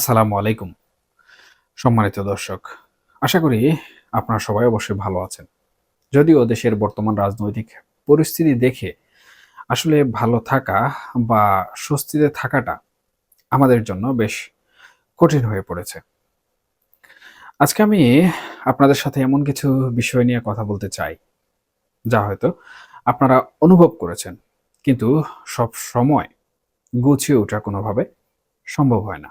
আসসালামু আলাইকুম, সম্মানিত দর্শক। আশা করি আপনারা সবাই অবশ্যই ভালো আছেন। যদিও দেশের বর্তমান রাজনৈতিক পরিস্থিতি দেখে আসলে ভালো থাকা বা স্বস্তিতে থাকাটা আমাদের জন্য বেশ কঠিন হয়ে পড়েছে। আজকে আমি আপনাদের সাথে এমন কিছু বিষয় নিয়ে কথা বলতে চাই, যা হয়তো আপনারা অনুভব করেছেন, কিন্তু সব সময় গুছিয়ে ওঠা কোনোভাবে সম্ভব হয় না।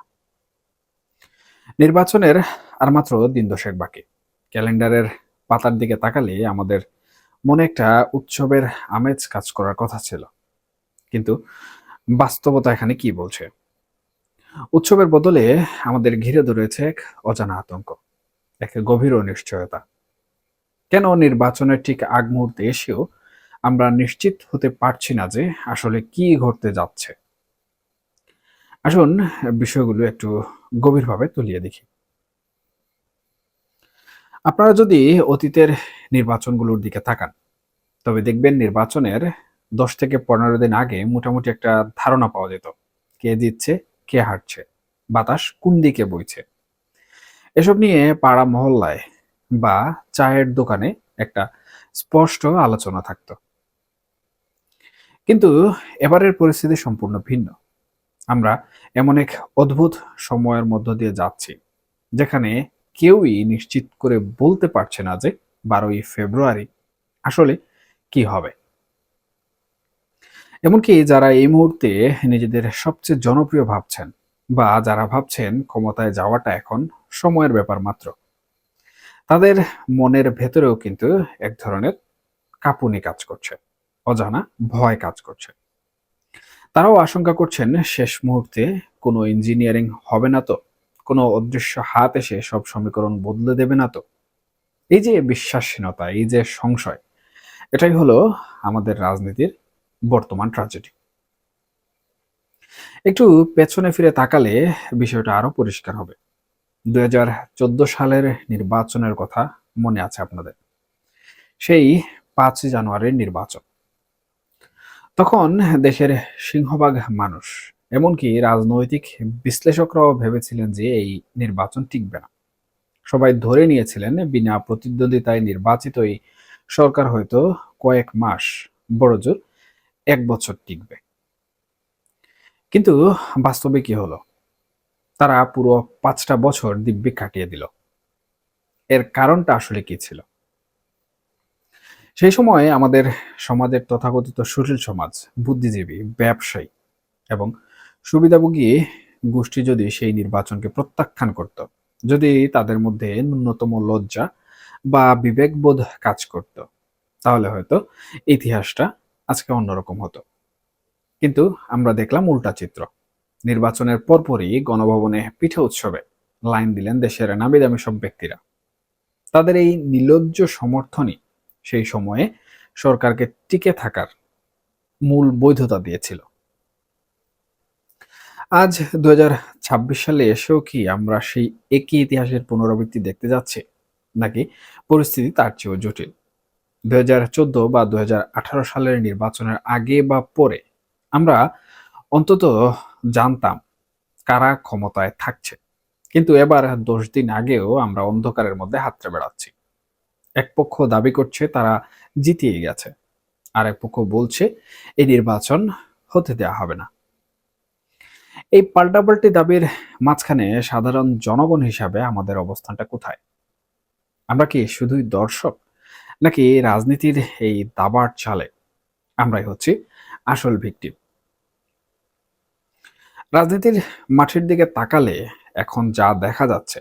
নির্বাচনের আর মাত্র দিন দশেক বাকি। ক্যালেন্ডারের পাতার দিকে তাকালে আমাদের মনে একটা উৎসবের আমেজ কাজ করার কথা ছিল। কিন্তু বাস্তবতা এখানে কি বলছে? উৎসবের বদলে আমাদের ঘিরে ধরেছে এক অজানা আতঙ্ক, এক গভীর অনিশ্চয়তা। কেন নির্বাচনের ঠিক আগ মুহূর্তে এসেও আমরা নিশ্চিত হতে পারছি না যে আসলে কি ঘটতে যাচ্ছে? আসুন, বিষয়গুলো একটু গভীরভাবে তুলিয়ে দেখি। আপনারা যদি অতীতের নির্বাচনগুলোর দিকে তাকান, তবে দেখবেন নির্বাচনের দশ থেকে পনেরো দিন আগে মোটামুটি একটা ধারণা পাওয়া যেত। কে জিতছে, কে হারছে, বাতাস কোন দিকে বইছে। এসব নিয়ে পাড়া মহল্লায় বা চায়ের দোকানে একটা স্পষ্ট আলোচনা থাকতো। কিন্তু এবারের পরিস্থিতি সম্পূর্ণ ভিন্ন। আমরা এমন এক অদ্ভুত সময়ের মধ্য দিয়ে যাচ্ছি, যেখানে কেউই নিশ্চিত করে বলতে পারছে না যে বারোই ফেব্রুয়ারি আসলে কি হবে। এমনকি যারা এই মুহূর্তে নিজেদের সবচেয়ে জনপ্রিয় ভাবছেন বা যারা ভাবছেন ক্ষমতায় যাওয়াটা এখন সময়ের ব্যাপার মাত্র, তাদের মনের ভেতরেও কিন্তু এক ধরনের কাঁপুনি কাজ করছে, অজানা ভয় কাজ করছে। তারাও আশঙ্কা করছেন শেষ মুহূর্তে কোনো ইঞ্জিনিয়ারিং হবে না তো, কোনো অদৃশ্য হাত এসে সব সমীকরণ বদলে দেবে না তো। এই যে বিশ্বাসহীনতা, এই যে সংশয়, এটাই হলো আমাদের রাজনীতির বর্তমান ট্রাজেডি একটু পেছনে ফিরে তাকালে বিষয়টা আরও পরিষ্কার হবে। দুই হাজার চোদ্দ সালের নির্বাচনের কথা মনে আছে আপনাদের। সেই পাঁচই জানুয়ারির নির্বাচন। তখন দেশের সিংহভাগ মানুষ, এমনকি রাজনৈতিক বিশ্লেষকরাও ভেবেছিলেন যে এই নির্বাচন টিকবে না। সবাই ধরে নিয়েছিলেন বিনা প্রতিদ্বন্দ্বিতায় নির্বাচিত এই সরকার হয়তো কয়েক মাস বড়জোর এক বছর টিকবে। কিন্তু বাস্তবে কি হলো? তারা পুরো পাঁচটা বছর দিব্যি কাটিয়ে দিল। এর কারণটা আসলে কি ছিল? সেই সময় আমাদের সমাজের তথাকথিত সুশীল সমাজ, বুদ্ধিজীবী, ব্যবসায়ী এবং সুবিধাভোগী গোষ্ঠী যদি সেই নির্বাচনকে প্রত্যাখ্যান করত, যদি তাদের মধ্যে ন্যূনতম লজ্জা বা বিবেকবোধ কাজ করত, তাহলে হয়তো ইতিহাসটা আজকে অন্যরকম হতো। কিন্তু আমরা দেখলাম উল্টা চিত্র। নির্বাচনের পরপরই গণভবনে পিঠে উৎসবে লাইন দিলেন দেশের নামি দামি সব ব্যক্তিরা। তাদের এই নির্লজ্জ সমর্থনই সেই সময়ে সরকারকে টিকে থাকার মূল বৈধতা দিয়েছিল। আজ দু হাজার ছাব্বিশ সালে এসেও কি আমরা সেই একই ইতিহাসের পুনরাবৃত্তি দেখতে যাচ্ছি, নাকি পরিস্থিতি তার চেয়েও জটিল? দু হাজার চোদ্দ বা দুই হাজার আঠারো সালের নির্বাচনের আগে বা পরে আমরা অন্তত জানতাম কারা ক্ষমতায় থাকছে। কিন্তু এবার দশ দিন আগেও আমরা অন্ধকারের মধ্যে হাতড়ে বেড়াচ্ছি। এক পক্ষ দাবি করছে, তারা জিতিয়ে গেছে। আর এক পক্ষ বলছে, এই নির্বাচন হতে দেওয়া হবে না। এই পাল্টাপাল্টি দাবির মাঝখানে সাধারণ জনগণ হিসাবে আমাদের অবস্থানটা কোথায়? আমরা কি শুধুই দর্শক, নাকি রাজনীতির এই দাবার চালে আমরাই হচ্ছি আসল ভিকটিম? রাজনীতির মাঠের দিকে তাকালে এখন যা দেখা যাচ্ছে,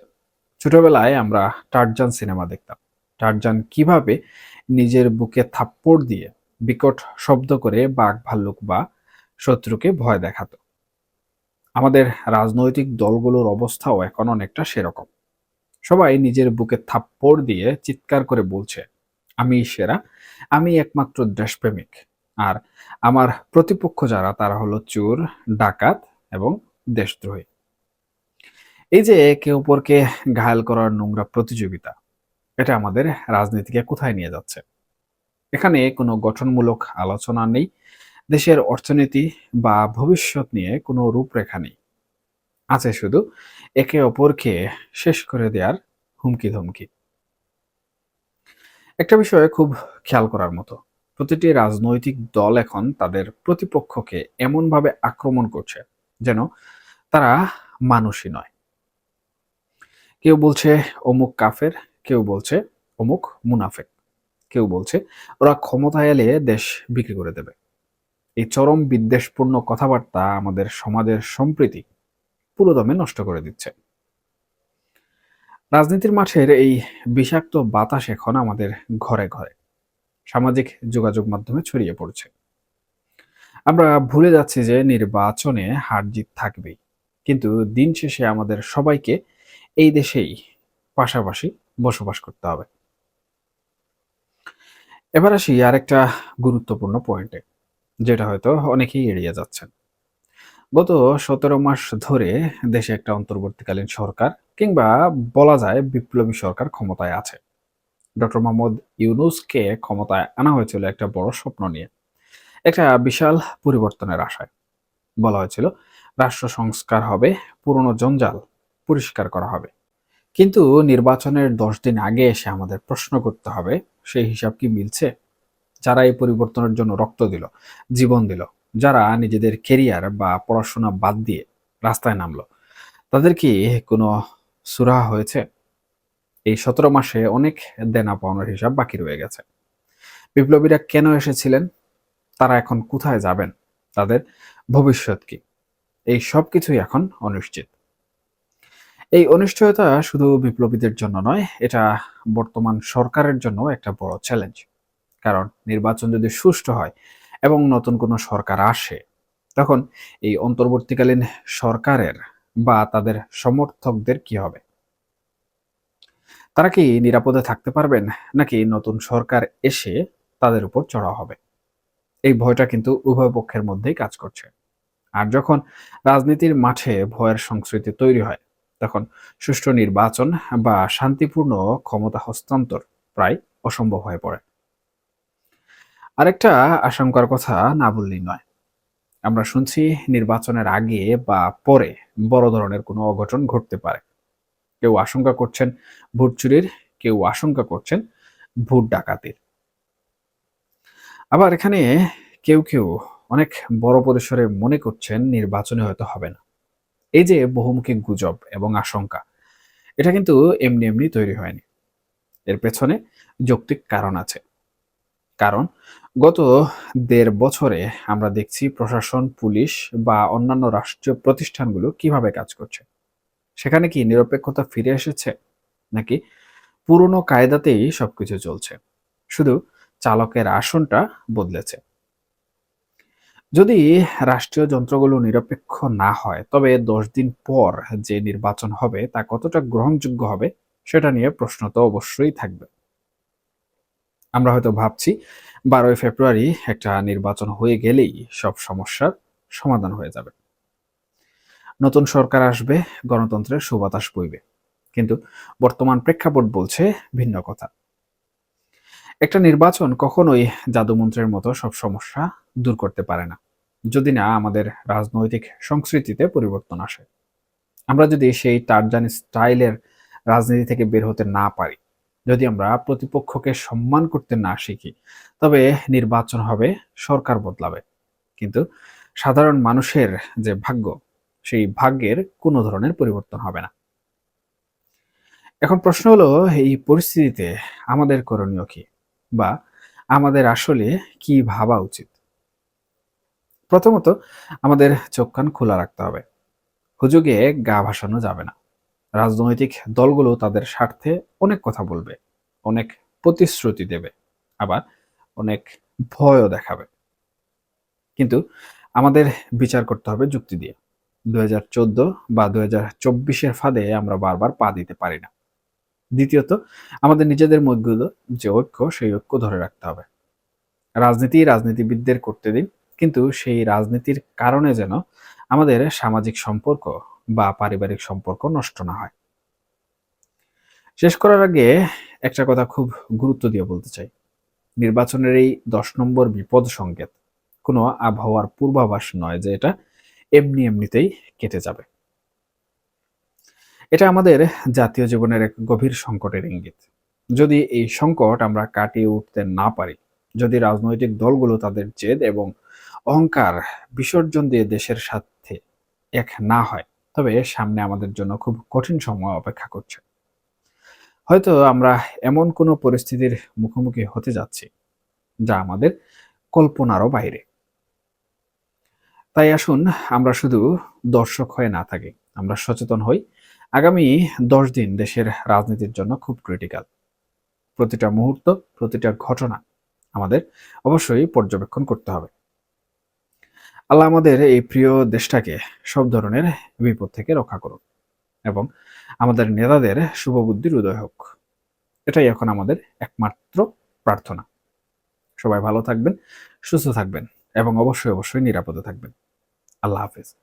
ছোটবেলায় আমরা টার্জান সিনেমা দেখতাম। টারজান কীভাবে নিজের বুকে থাপ্পড় দিয়ে বিকট শব্দ করে বাঘ ভাল্লুক বা শত্রুকে ভয় দেখাত? আমাদের রাজনৈতিক দলগুলোর অবস্থাও এখন অনেকটা সেরকম। সবাই নিজের বুকে থাপ্পড় দিয়ে চিৎকার করে বলছে, আমি সেরা, আমি একমাত্র দেশপ্রেমিক। আর আমার প্রতিপক্ষ যারা, তারা হলো চোর, ডাকাত এবং দেশদ্রোহী। এই যে একে অপরকে ঘায়াল করার নোংরা প্রতিযোগিতা এটা আমাদের রাজনীতিকে কোথায় নিয়ে যাচ্ছে? এখানে কোনো গঠনমূলক আলোচনা নেই। দেশের অর্থনীতি বা ভবিষ্যৎ নিয়ে কোনো রূপরেখা নেই। আছে শুধু একে অপরকে শেষ করে দেওয়ার হুমকি ধমকি একটা বিষয়ে খুব খেয়াল করার মতো। প্রতিটি রাজনৈতিক দল এখন তাদের প্রতিপক্ষকে এমনভাবে আক্রমণ করছে যেন তারা মানুষই নয়। কেউ বলছে অমুক কাফের কেউ বলছে, অমুক মুনাফেক। কেউ বলছে, ওরা ক্ষমতায় এলে দেশ বিক্রি করে দেবে। এই চরম বিদ্বেষপূর্ণ কথাবার্তা আমাদের সমাজের সম্প্রীতি পুরোদমে নষ্ট করে দিচ্ছে। রাজনীতির মাঠের এই বিষাক্ত বাতাস এখন আমাদের ঘরে ঘরে। সামাজিক যোগাযোগ মাধ্যমে ছড়িয়ে পড়ছে। আমরা ভুলে যাচ্ছি যে নির্বাচনে হার জিত থাকবেই। কিন্তু দিন শেষে আমাদের সবাইকে এই দেশেই পাশাপাশি বসবাস করতে হবে। এবার আসি আরেকটা গুরুত্বপূর্ণ পয়েন্টে যেটা হয়তো অনেকেই এড়িয়ে যাচ্ছেন। গত সতেরো মাস ধরে দেশে একটা অন্তর্বর্তীকালীন সরকার কিংবা বলা যায় বিপ্লবী সরকার ক্ষমতায় আছে। ডক্টর মোহাম্মদ ইউনুসকে ক্ষমতায় আনা হয়েছিল একটা বড় স্বপ্ন নিয়ে, একটা বিশাল পরিবর্তনের আশায়। বলা হয়েছিল, রাষ্ট্র সংস্কার হবে, পুরনো জঞ্জাল পরিষ্কার করা হবে। কিন্তু নির্বাচনের দশ দিন আগে এসে আমাদের প্রশ্ন করতে হবে, সেই হিসাব কি মিলছে? যারা এই পরিবর্তনের জন্য রক্ত দিল, জীবন দিল, যারা নিজেদের কেরিয়ার বা পড়াশোনা বাদ দিয়ে রাস্তায় নামলো, তাদের কি কোনো সুরাহা হয়েছে? এই সতেরো মাসে অনেক দেনা পাওনার হিসাব বাকি রয়ে গেছে। বিপ্লবীরা কেন এসেছিলেন? তারা এখন কোথায় যাবেন? তাদের ভবিষ্যৎ কি? এই সব কিছুই এখন অনিশ্চিত। এই অনিশ্চয়তা শুধু বিপ্লবীদের জন্য নয়, এটা বর্তমান সরকারের জন্য একটা বড় চ্যালেঞ্জ কারণ নির্বাচন যদি সুষ্ঠু হয় এবং নতুন কোনো সরকার আসে, তখন এই অন্তর্বর্তীকালীন সরকারের বা তাদের সমর্থকদের কি হবে? তারা কি নিরাপদে থাকতে পারবেন, নাকি নতুন সরকার এসে তাদের উপর চড়া হবে? এই ভয়টা কিন্তু উভয় পক্ষের মধ্যেই কাজ করছে। আর যখন রাজনীতির মাঠে ভয়ের সংস্কৃতি তৈরি হয় তখন সুষ্ঠু নির্বাচন বা শান্তিপূর্ণ ক্ষমতা হস্তান্তর প্রায় অসম্ভব হয়ে পড়ে। আরেকটা আশঙ্কার কথা না বললেই নয়। আমরা শুনছি নির্বাচনের আগে বা পরে বড় ধরনের কোনো অঘটন ঘটতে পারে। কেউ আশঙ্কা করছেন ভোট চুরির, কেউ আশঙ্কা করছেন ভোট ডাকাতির। আবার এখানে কেউ কেউ অনেক বড় পরিসরে মনে করছেন নির্বাচনে হয়তো হবে না। এই যে বহুমুখী গুজব এবং আশঙ্কা, এটা কিন্তু এমনি এমনি তৈরি হয়নি। এর পেছনে যৌক্তিক কারণ আছে। কারণ গত দেড় বছরে আমরা দেখছি প্রশাসন, পুলিশ বা অন্যান্য রাষ্ট্রীয় প্রতিষ্ঠানগুলো কীভাবে কাজ করছে। সেখানে কি নিরপেক্ষতা ফিরে এসেছে? নাকি পুরনো কায়দাতেই সবকিছু চলছে? শুধু চালকের আসনটা বদলেছে। যদি রাষ্ট্রীয় যন্ত্রগুলো নিরপেক্ষ না হয়, তবে দশ দিন পর যে নির্বাচন হবে, তা কতটা গ্রহণযোগ্য হবে, সেটা নিয়ে প্রশ্ন তো অবশ্যই থাকবে। আমরা হয়তো ভাবছি, বারোই ফেব্রুয়ারি একটা নির্বাচন হয়ে গেলেই সব সমস্যার সমাধান হয়ে যাবে। নতুন সরকার আসবে, গণতন্ত্রের সুবাতাস বইবে। কিন্তু বর্তমান প্রেক্ষাপট বলছে ভিন্ন কথা। একটা নির্বাচন কখনোই জাদুমন্ত্রের মতো সব সমস্যা দূর করতে পারে না, যদি না আমাদের রাজনৈতিক সংস্কৃতিতে পরিবর্তন আসে। আমরা যদি সেই টারজান স্টাইলের রাজনীতি থেকে বের হতে না পারি, যদি আমরা প্রতিপক্ষকে সম্মান করতে না শিখি, তবে নির্বাচন হবে সরকার বদলাবে। কিন্তু সাধারণ মানুষের যে ভাগ্য, সেই ভাগ্যের কোনো ধরনের পরিবর্তন হবে না। এখন প্রশ্ন হলো, এই পরিস্থিতিতে আমাদের করণীয় কি? বা আমাদের আসলে কি ভাবা উচিত? প্রথমত, আমাদের চোখ কান খোলা রাখতে হবে। হুজুগে গা ভাসানো যাবে না। রাজনৈতিক দলগুলো তাদের স্বার্থে অনেক কথা বলবে, অনেক প্রতিশ্রুতি দেবে, আবার অনেক ভয়ও দেখাবে। কিন্তু আমাদের বিচার করতে হবে যুক্তি দিয়ে। দু হাজার চোদ্দ বা দু হাজার ফাঁদে আমরা বারবার পা দিতে পারি না। দ্বিতীয়ত, আমাদের নিজেদের মধ্যগুলো যে ঐক্য, সেই ঐক্য ধরে রাখতে হবে। রাজনীতি রাজনীতিবিদদের করতে দিন, কিন্তু সেই রাজনীতির কারণে যেন আমাদের সামাজিক সম্পর্ক বা পারিবারিক সম্পর্ক নষ্ট না হয়। শেষ করার আগে একটা কথা খুব গুরুত্ব দিয়ে বলতে চাই। নির্বাচনের এই দশ নম্বর বিপদ সংকেত কোনো আবহাওয়ার পূর্বাভাস নয় যে এটা এমনি এমনিতেই কেটে যাবে। এটা আমাদের জাতীয় জীবনের এক গভীর সংকটের ইঙ্গিত। যদি এই সংকট আমরা কাটিয়ে উঠতে না পারি, যদি রাজনৈতিক দলগুলো তাদের জেদ এবং অহংকার বিসর্জন দিয়ে দেশের সাথে এক না হয়, তবে সামনে আমাদের জন্য খুব কঠিন সময় অপেক্ষা করছে। হয়তো আমরা এমন কোনো পরিস্থিতির মুখোমুখি হতে যাচ্ছি, যা আমাদের কল্পনারও বাইরে। তাই আসুন আমরা শুধু দর্শক হয়ে না থাকি, আমরা সচেতন হই আগামী দশ দিন দেশের রাজনীতির জন্য খুব ক্রিটিক্যাল প্রতিটা মুহূর্ত, প্রতিটা ঘটনা আমাদের অবশ্যই পর্যবেক্ষণ করতে হবে। আল্লাহ আমাদের এই প্রিয় দেশটাকে সব ধরনের বিপদ থেকে রক্ষা করুন এবং আমাদের নেতাদের শুভবুদ্ধির উদয় হোক। এটাই এখন আমাদের একমাত্র প্রার্থনা। সবাই ভালো থাকবেন, সুস্থ থাকবেন এবং অবশ্যই অবশ্যই নিরাপদে থাকবেন। আল্লাহ হাফেজ।